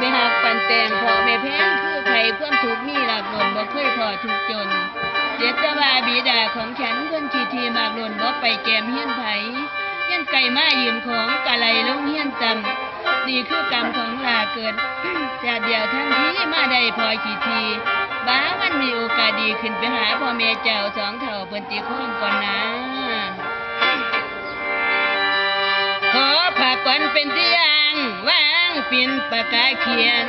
แต่งพอแม่แพงคือไผความทุกมีหลากหล่นบ่เคยพอทุกจนเสียแต่ว่าบิดาของฉันเพิ่นขี้ทีมากหล่นบ่ไปแกมเฮียนไผเฮียนไก่มายืมของกะไหลลงเฮียนจำนี่คือกรรมของลาเกิดจะเดียวทันทีมาได้พอขี้ทีบ้ามันมีโอกาสดีขึ้นไปหาพ่อแม่เจ้าสองเท่าเพิ่นติข้องก่อนนะขอผากก่อนเป็นที่ยางว่า งปินปากกาเขียน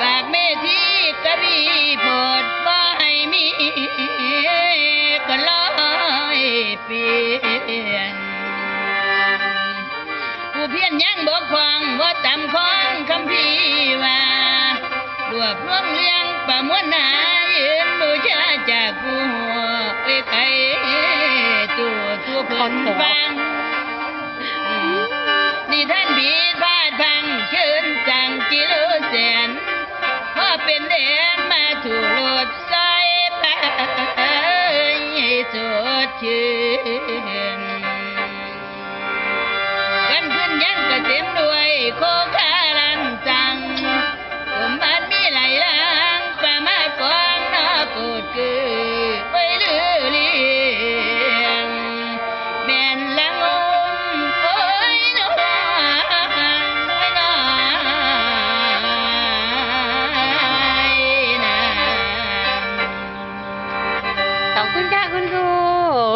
ฝากเมธีกวีโพดบ่ให้มีก็ลอยเปลี่ยนผู้เพียรยังบอกพร่องว่าตำของคำพีว่ารวบรวมเรื่องประมวลหายืนบูชาจากผู้หัวเอ้ไข่ตัวตัวเพิ่นฟัง 南蛮土佬赛班，一撮青。